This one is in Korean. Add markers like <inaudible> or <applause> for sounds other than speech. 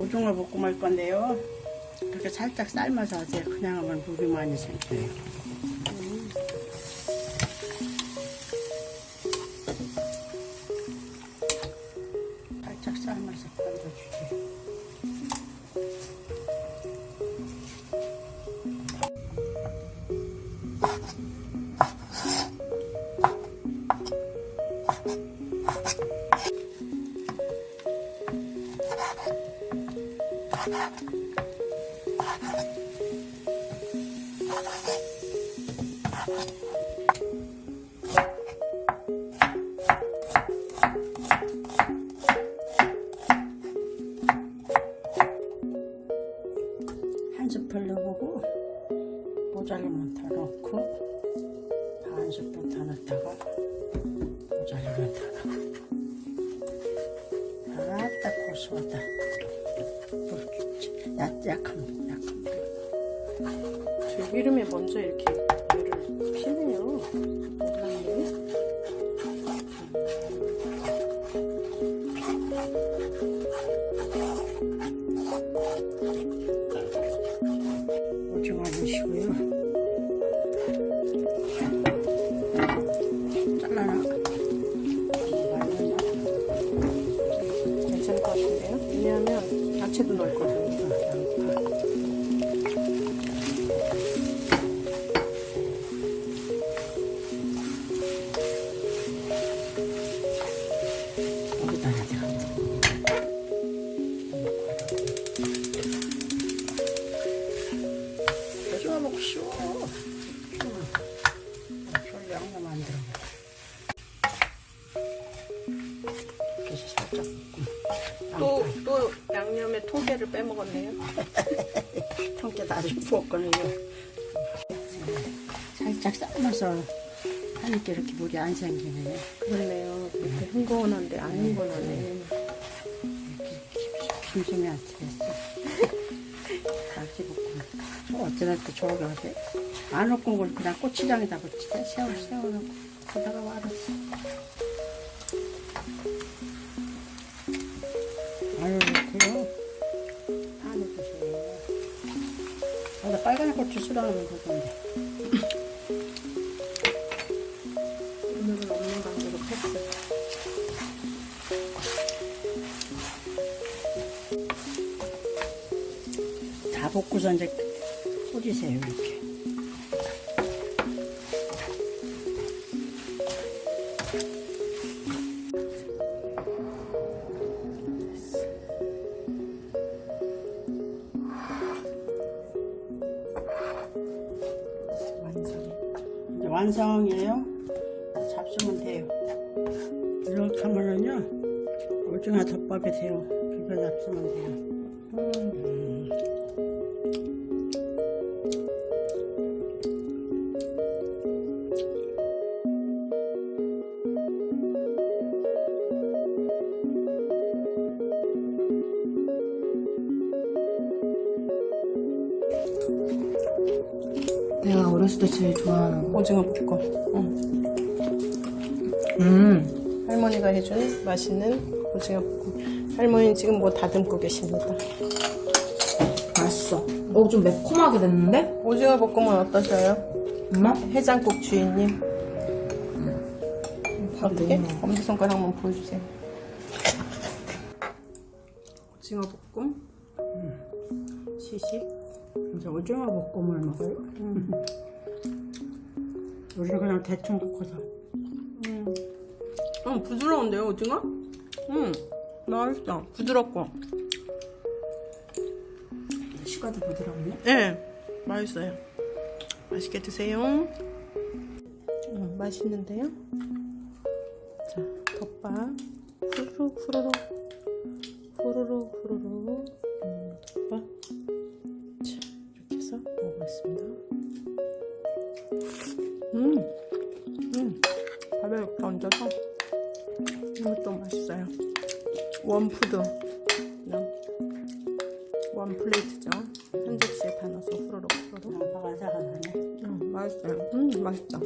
오징어 볶음 할 건데요. 그렇게 살짝 삶아서 하세요. 그냥 하면 물이 많이 생겨요. 살짝 삶아서 건져주세요. 한 스푼 넣어보고 모자르면 더 넣고 반 스푼 더 넣다가 모자르면 더 넣고 아따 고소하다. 불 약, 약한 약한 불 들기름에 먼저 이렇게 물을 피네요. 몰랐네. 오징어 넣으시고요 야채도 넣을 들어가 이렇게 살짝 또, 또 양념에 토개를 빼먹었네요. <laughs> 통깨 다시 부었거든요. 살짝 삶아서 하니까 이렇게 물이 안 생기네. 그렇네요. 이렇게 흥건한데 안 흥건하네. 김수미한테 했어 다 집었구나 어쩌다 이렇게 저기 하세 안 넣고 걸 그냥 고추장에다 붙이자. 세워 세워놓고. 거다가 말았어 고추 싫어하는 거던데 오늘은 관계로 패스. 다 볶고서 이제 뿌리세요 이렇게 이제 완성이에요. 잡수면 돼요. 이렇게 하면은요 오징어 덮밥이 돼요. 비벼 잡수면 돼요. 음. 내가 어렸을 때 제일 좋아하는 거. 오징어 볶음. 음. 할머니가 해준 맛있는 오징어 볶음. 할머니는 지금 뭐 다듬고 계십니다. 맛있어. 어, 좀 매콤하게 됐는데? 오징어 볶음은 어떠셔요? 엄마? 해장국 주인님. 어떻게? 너무 많아. 엄지손가락 한번 보여주세요. 오징어 볶음. 시식. 이제 오징어 볶음을 먹어요. 우리는 <laughs> 그냥 대충 볶아서. 음. 어, 부드러운데요, 오징어? 음, 맛있어. 부드럽고. 식어도 부드럽네. 네, 맛있어요. 맛있게 드세요. 음, 맛있는데요? 자, 덮밥. 후루룩. 후루룩, 얹어서. 이것도 맛있어요. 원푸드. 그냥 원 플레이트죠. 한 접시에 다 넣어서 후루룩 후루룩. 작아서네. 음, 맛있어요. 음, 맛있다.